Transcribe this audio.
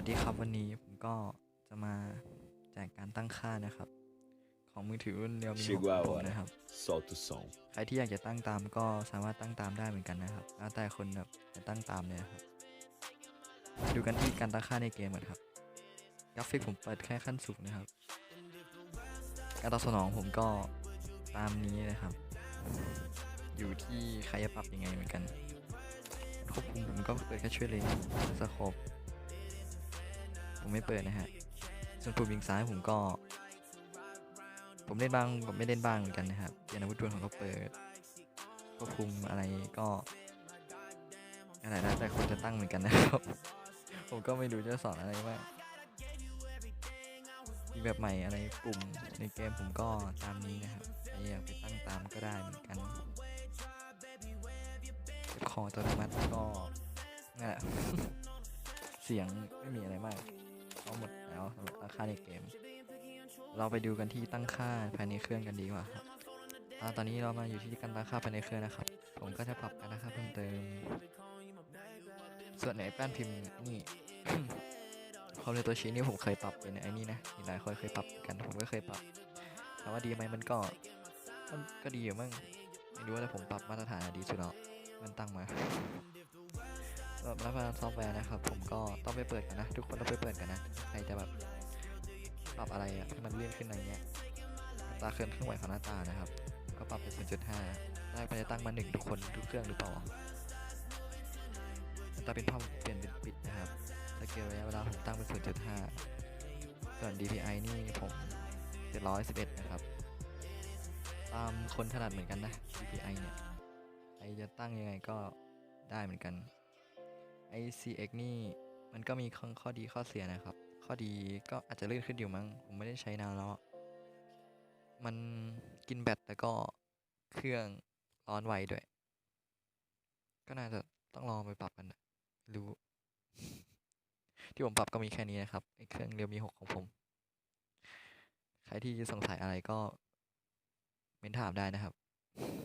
วัสดีครับวันนี้ผมก็จะมาแจกการตั้งค่านะครับ ของมือถือรุ่นเรียวมี Chegou a ผม hora. นะครับ Solta o som. ใครที่อยากจะตั้งตามก็สามารถตั้งตามได้เหมือนกันนะครับแล้วแต่คนแบบจะตั้งตามเนี่ยนะครับ ดูกันที่การตั้งค่าในเกมก่อนครับ กราฟิกผมเปิดแค่ขั้นสูงนะครับ การตอบสนองผมก็ตามนี้นะครับ อยู่ที่ใครจะปรับยังไงเหมือนกันควบคุมผมก็เปิดแค่ช่วยเลยสโคป ผมไม่เปิดนะฮะ ส่วนปุ่มยิงซ้ายผมก็ ผมเล่นบ้างผมไม่เล่นบ้างเหมือนกันนะครับเปลี่ยนอาวุธดวลผมก็เปิดควบคุมอะไรก็อะไรแล้วแต่คนจะตั้งเหมือนกันนะครับ ผมก็ไม่รู้จะสอนอะไรว่างมีแบบใหม่อะไรปุ่มในเกมผมก็ตามนี้นะครับใครอยากไปตั้งตามก็ได้เหมือนกันเก็บขอตัวมัติก็นั่นแหละเสียงไม่มีอะไรมาก เอาหมดแล้วราคาในเกม เราไปดูกันที่ตั้งค่าภายในเครื่องกันดีกว่าครับอตอนนี้เรามาอยู่ที่การตั้งค่าภายในเครื่องนะครับ ผมก็จะปรับการตั้งค่าเพิ่มเติม ส่วนไหนแป้นพิมพ์นี่ความเร็วตัวชี้นี่ผมเคยปรับเป็นไอ้นี่นะหลายคนเคยปรับกันผมก็เคยปรับถามว่าดีไหมมันก็มันก็ดีอยู่มั่งไม่รู้ว่าแต่ผมปรับมาตรฐานดีสุดแล้วมันตั้งมาสำหรับรับซอฟต์แวร์นะครับ ผมก็ ไปเปิดกันนะ ทุกคนต้องไปเปิดกันนะใครจะแบบปรับอะไรอะให้มันเลื่อนขึ้นอะไรเงี้ยตาเคลื่อนเครื่องไหวของหน้าตานะครับ ก็ปรับเป็น0.5ได้ไปจะตั้งมาหนึ่งทุกคนทุกเครื่องหรือเปล่าอัตาเป็นภาพเปลี่ยนเป็นปิดนะครับสเกลระยะเวลาผมตั้งเป็น 0.5 ส่วน DPI นี่ผม711 นะครับ ตามคนถนัดเหมือนกันนะ DPI เนี่ยใครจะตั้งยังไงก็ได้เหมือนกัน ICX นี่ มันก็มีข้อข้อดีข้อเสียนะครับ ข้อดีก็อาจจะลื่นขึ้นอยู่มั้ง ผมไม่ได้ใช้นานแล้ว มันกินแบตแต่ก็เครื่องร้อนไวด้วย ก็น่าจะต้องลองไปปรับกันนะรู้ ที่ผมปรับก็มีแค่นี้นะครับไอเครื่องเรียวมีหกของผม ใครที่สงสัยอะไรก็เม้นถามได้นะครับ